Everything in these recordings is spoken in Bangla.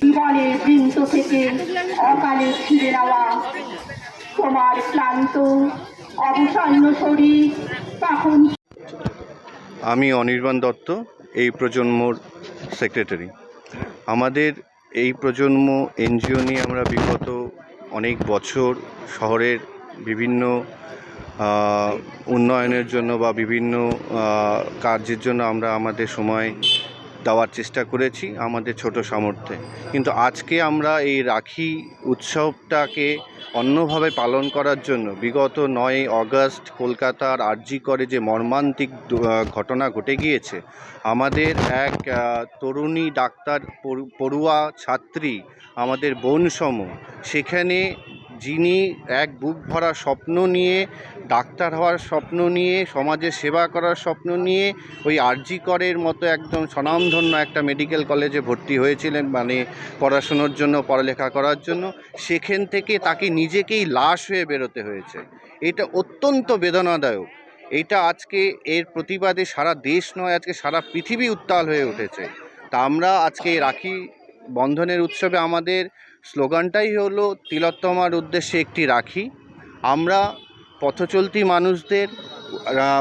জীবনের বৃন্ত থেকে অকালে ছিঁড়ে নেওয়া তোমার ক্লান্ত, অবসন্ন শরীর তখন আমি অনির্বাণ দত্ত, এই প্রজন্মর সেক্রেটারি আমাদের এই প্রজন্ম এনজিও নিয়ে আমরা বিগত অনেক বছর শহরের বিভিন্ন উন্নয়নের জন্য বা বিভিন্ন কার্যের জন্য আমরা আমাদের সময় দেওয়ার চেষ্টা করেছি আমাদের ছোট সামর্থ্যে। কিন্তু আজকে আমরা এই রাখি উৎসবটাকে অন্যভাবে পালন করার জন্য বিগত নয় অগস্ট কলকাতার আরজি করে যে মর্মান্তিক ঘটনা ঘটে গিয়েছে, আমাদের এক তরুণী ডাক্তার পড়ুয়া ছাত্রী, আমাদের বোনসম সেখানে যিনি এক বুক ভরা স্বপ্ন নিয়ে, ডাক্তার হওয়ার স্বপ্ন নিয়ে সমাজের সেবা করার স্বপ্ন নিয়ে, ওই আরজি করের মতো একদম স্বনামধন্য একটা মেডিকেল কলেজে ভর্তি হয়েছিলেন মানে পড়াশুনোর জন্য, পড়ালেখা করার জন্য। সেখান থেকে তাকে নিজেকেই লাশ হয়ে বেরোতে হয়েছে। এটা অত্যন্ত বেদনাদায়ক। এটা আজকে এর প্রতিবাদে সারা দেশ নয়, আজকে সারা পৃথিবী উত্তাল হয়ে উঠেছে। তা আমরা আজকে রাখি বন্ধনের উৎসবে আমাদের স্লোগানটাই হলো তিলোত্তমার উদ্দেশ্যে একটি রাখি। আমরা পথচলতি মানুষদের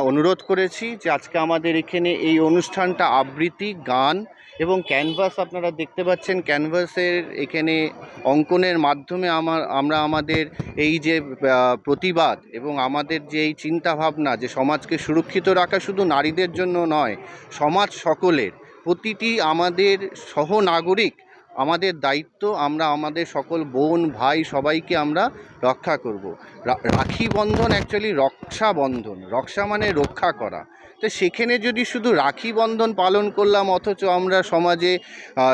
অনুরোধ করেছি যে আজকে আমাদের এখানে এই অনুষ্ঠানটা আবৃত্তি, গান এবং ক্যানভাস আপনারা দেখতে পাচ্ছেন, ক্যানভাসের এখানে অঙ্কনের মাধ্যমে আমার, আমরা আমাদের এই যে প্রতিবাদ এবং আমাদের যে এই চিন্তাভাবনা যে সমাজকে সুরক্ষিত রাখা শুধু নারীদের জন্য নয়, সমাজ সকলের, প্রতিটি আমাদের সহনাগরিক আমাদের দায়িত্ব, আমরা আমাদের সকল বোন, ভাই সবাইকে আমরা রক্ষা করব। রাখি বন্ধন অ্যাকচুয়ালি রক্ষা বন্ধন। রক্ষা মানে রক্ষা করা। তো সেখানে যদি শুধু রাখি বন্ধন পালন করলাম, অথচ আমরা সমাজে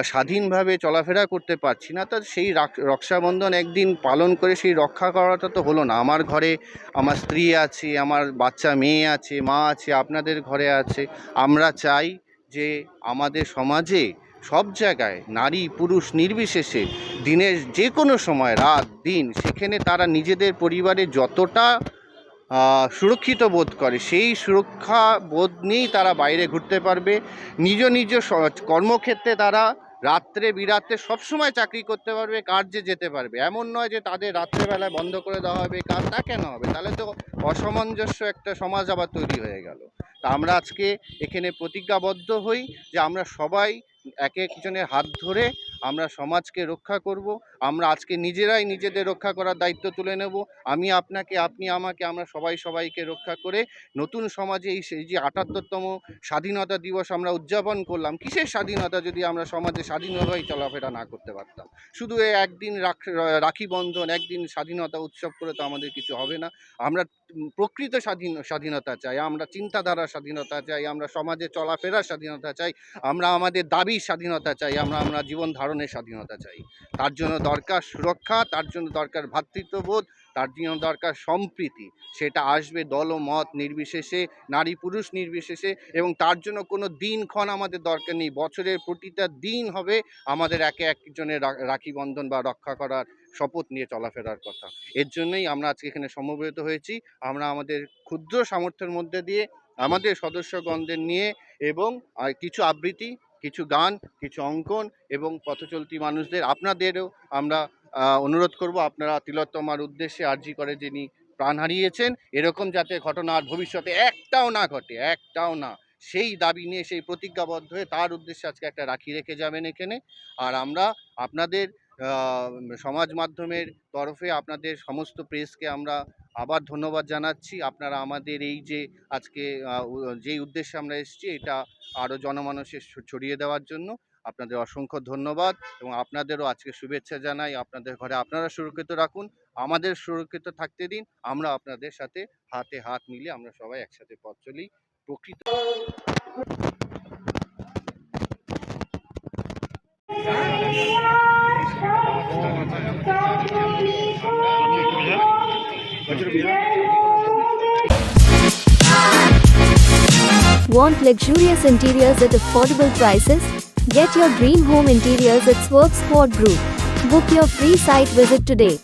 স্বাধীনভাবে চলাফেরা করতে পারছি না, তো সেই রাক- রক্ষাবন্ধন একদিন পালন করে সেই রক্ষা করাটা তো হলো না। আমার ঘরে আমার স্ত্রী আছে, আমার বাচ্চা মেয়ে আছে, মা আছে, আপনাদের ঘরে আছে। আমরা চাই যে আমাদের সমাজে সব জায়গায় নারী, পুরুষ নির্বিশেষে দিনের যে কোনো সময়, রাত, দিন, সেখানে তারা নিজেদের পরিবারে যতটা সুরক্ষিত বোধ করে, সেই সুরক্ষা বোধ নিয়েই তারা বাইরে ঘুরতে পারবে। নিজ নিজ কর্মক্ষেত্রে তারা রাত্রে বিরাত্রে সবসময় চাকরি করতে পারবে, কার্যে যেতে পারবে। এমন নয় যে তাদের রাত্রেবেলায় বন্ধ করে দেওয়া হবে, কাজ তা কেন হবে? তাহলে তো অসামঞ্জস্য একটা সমাজ আবার তৈরি হয়ে গেল। তা আমরা আজকে এখানে প্রতিজ্ঞাবদ্ধ হই যে আমরা সবাই এক একজনের হাত ধরে আমরা সমাজকে রক্ষা করব, আমরা আজকে নিজেরাই নিজেদের রক্ষা করার দায়িত্ব তুলে নেব। আমি আপনাকে, আপনি আমাকে, আমরা সবাই সবাইকে রক্ষা করে নতুন সমাজে এই যে আটাত্তরতম স্বাধীনতা দিবস আমরা উদযাপন করলাম, কিসের স্বাধীনতা যদি আমরা সমাজে স্বাধীনভাবেই চলাফেরা না করতে পারতাম? শুধু একদিন রাখ- রাখি বন্ধন, একদিন স্বাধীনতা উৎসব করে তো আমাদের কিছু হবে না। আমরা প্রকৃত স্বাধীন, স্বাধীনতা চাই, আমরা চিন্তাধারার স্বাধীনতা চাই, আমরা সমাজে চলাফেরার স্বাধীনতা চাই, আমরা আমাদের দাবির স্বাধীনতা চাই, আমরা আমরা জীবন ধারণের স্বাধীনতা চাই। তার জন্য দরকার সুরক্ষা, তার জন্য দরকার ভ্রাতৃত্ববোধ তার জন্য দরকার সম্প্রীতি। সেটা আসবে দল মত নির্বিশেষে, নারী পুরুষ নির্বিশেষে এবং তার জন্য কোনো দিনক্ষণ আমাদের দরকার নেই। বছরের প্রতিটা দিন হবে আমাদের একে একজনের রাখি বন্ধন বা রক্ষা করার শপথ নিয়ে চলাফেরার কথা। এর জন্যই আমরা আজকে এখানে সমবেত হয়েছি। আমরা আমাদের ক্ষুদ্র সামর্থ্যের মধ্যে দিয়ে আমাদের সদস্যগণদের নিয়ে এবং কিছু আবৃত্তি, কিছু গান, কিছু অঙ্কন এবং পথচলতি মানুষদের আপনাদেরও আমরা অনুরোধ করব আপনারা তিলোত্তমার উদ্দেশ্যে আর্জি করে যিনি প্রাণ হারিয়েছেন, এরকম যাতে ঘটনা আর ভবিষ্যতে একটাও না ঘটে, একটাও না, সেই দাবি নিয়ে, সেই প্রতিজ্ঞাবদ্ধ হয়ে তার উদ্দেশ্যে আজকে একটা রাখি রেখে যাবেন এখানে। আর আমরা আপনাদের সমাজ মাধ্যমের তরফে আপনাদের সমস্ত প্রেসকে আমরা আবার ধন্যবাদ জানাচ্ছি। আপনারা আমাদের এই যে আজকে যেই উদ্দেশ্যে আমরা এসেছি, এটা আরও জনমানসে ছড়িয়ে দেওয়ার জন্য আপনাদের অসংখ্য ধন্যবাদ এবং আপনাদেরও আজকে শুভেচ্ছা জানাই। আপনাদের ঘরে আপনারা সুরক্ষিত রাখুন, আমাদের সুরক্ষিত থাকতে দিন, আমরা আপনাদের সাথে হাতে হাত মিলিয়ে আমরা সবাই একসাথে পথ চলি। প্রকৃত Want luxurious interiors at affordable prices? Get your dream home interiors at Swerve Squad Group. Book your free site visit today.